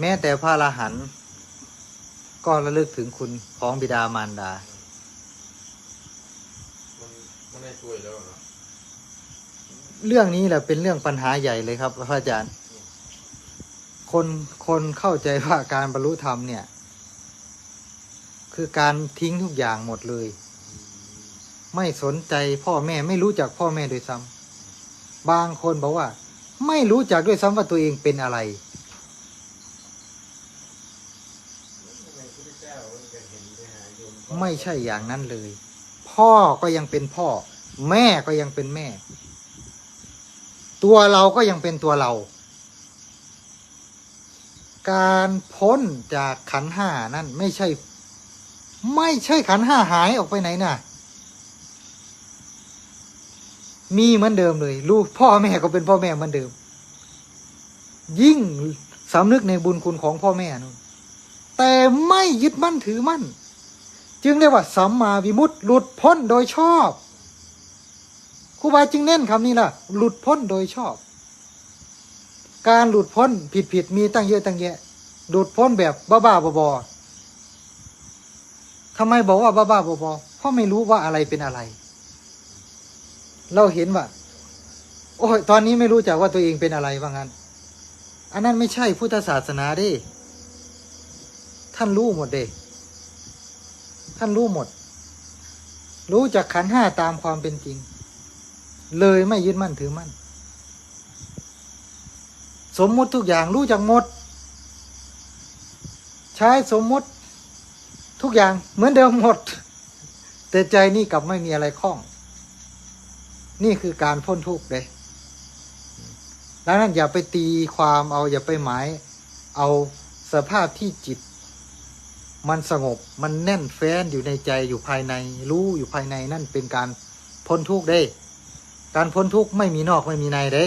แม้แต่พระอรหันต์ก็ระลึกถึงคุณของบิดามารดา มันมันได้ช่วยแล้วเนาะเรื่องนี้แหละเป็นเรื่องปัญหาใหญ่เลยครับพระอาจารย์ คนคนเข้าใจว่าการบรรลุธรรมเนี่ย คือการทิ้งทุกอย่างหมดเลย ไม่สนใจพ่อแม่ไม่รู้จักพ่อแม่โดวยซ้ำบางคนบอกว่า ไม่รู้จักด้วยซ้ำว่าตัวเองเป็นอะไร ไม่ใช่อย่างนั้นเลย พ่อก็ยังเป็นพ่อ แม่ก็ยังเป็นแม่ ตัวเราก็ยังเป็นตัวเรา การพ้นจากขันห้านั่นไม่ใช่ ไม่ใช่ขันห้าหายออกไปไหนน่ะ มีเหมือนเดิมเลย ลูกพ่อแม่ก็เป็นพ่อแม่เหมือนเดิม ยิ่งสำนึกในบุญคุณของพ่อแม่นู่น แต่ไม่ยึดมั่นถือมั่น จึงเรียกว่าสัมมาวิมุตติหลุดพ้นโดยชอบครูบาจึงเน้นคำนี้ล่ะ หลุดพ้นโดยชอบ การหลุดพ้นผิดผิดมีตั้งเยอะตั้งแยะ หลุดพ้นแบบบ้าๆบอๆทำไมบอกว่าบ้าๆบอๆเพราะไม่รู้ว่าอะไรเป็นอะไร เราเห็นว่า โอ้ยตอนนี้ไม่รู้จักว่าตัวเองเป็นอะไรว่างั้น อันนั้นไม่ใช่พุทธศาสนาด้ ท่านรู้หมดเด้ท่านรู้หมด รู้จักขันห้าตามความเป็นจริง เลยไม่ยึดมั่นถือมั่น สมมุติทุกอย่างรู้จักหมด ใช้สมมุติทุกอย่างเหมือนเดิมหมด แต่ใจนี่กลับไม่มีอะไรข้อง นี่คือการพ้นทุกข์เลยดังนั้นอย่าไปตีความเอาอย่าไปหมาย เอาสภาพที่จิต มันสงบมันแน่นแฟ้นอยู่ในใจอยู่ภายใน รู้อยู่ภายในนั่นเป็นการพ้นทุกข์ได้ การพ้นทุกข์ไม่มีนอกไม่มีในเด้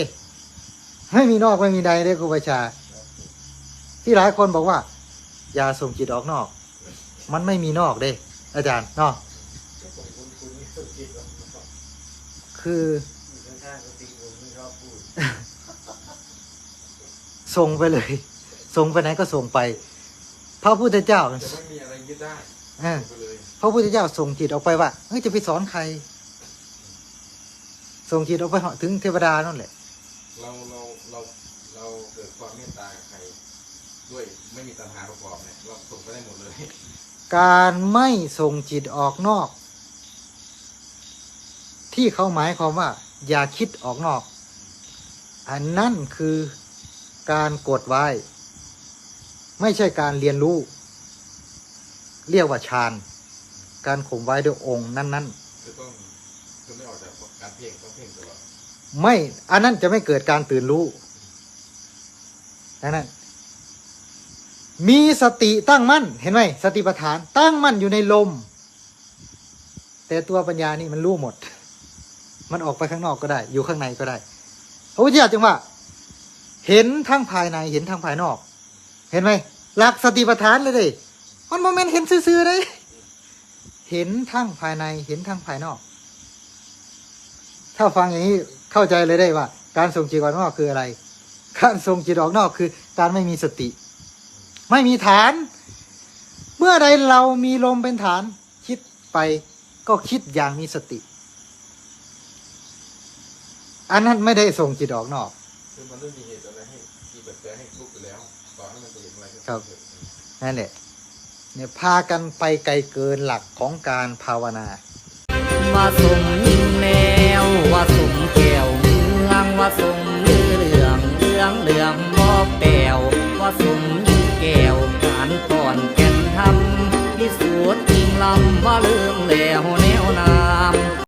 ไม่มีนอกไม่มีในเด้ครูประชา ที่หลายคนบอกว่า อย่าส่งจิตออกนอก มันไม่มีนอกเด้อาจารย์นาะคือส่งไปเลย ส่งไปไหนก็ส่งไป พระพุทธเจ้า จะไม่มีอะไรยึดได้เออไปเลยพระพุทธเจ้าส่งจิตออกไปว่าเฮ้ยจะไปสอนใคร ส่งจิตออกไปเหาะถึงเทวดานั่นแหละ เราเราเราเราเกิดความเมตตากับใคร ด้วยไม่มีตัณหาประกอบเนี่ยเราส่งไปได้หมดเลยการไม่ส่งจิตออกนอก ที่เขาหมายความว่า อย่าคิดออกนอก อันนั่นคือการกดไว้ ไม่ใช่การเรียนรู้ เรียกว่าฌาน การข่มไว้ด้วยองค์นั้นๆจะต้องจะไม่ออกจากการเพ่งต้องเพ่งตลอดไม่อันนั้นจะไม่เกิดการตื่นรู้ดังนั้นมีสติตั้งมั่น เห็นไหมสติปัฏฐาน ตั้งมั่นอยู่ในลม แต่ตัวปัญญานี่มันรู้หมด มันออกไปข้างนอกก็ได้ อยู่ข้างในก็ได้พระพุทธเจ้าจึงว่า เห็นทั้งภายในเห็นทั้งภายนอก เห็นไหมหลักสติปัฏฐานเลยดิ มันโมเมนต์เห็นซื่อๆเลยเห็นทั้งภายในเห็นทั้งภายนอก ถ้าฟังอย่างนี้เข้าใจเลยได้ว่า การส่งจิตออกนอกคืออะไร การส่งจิตออกนอกคือ การไม่มีสติ ไม่มีฐาน เมื่อใดเรามีลมเป็นฐาน คิดไปก็คิดอย่างมีสติ อันนั้นไม่ได้ส่งจิตออกนอกคือมันไม่มีเหตุอะไรให้ที่แบบแปลให้ทุกข์ไปแล้วต่อให้มันจะเห็นอะไรก็ครับเถอะนั่นแหละ เนี่ยพากันไปไกลเกินหลักของการภาวนาว่าสมแนวว่าสมแก้วเมืองว่าสมเรื่องเรื่องเรื่องบ่แปลว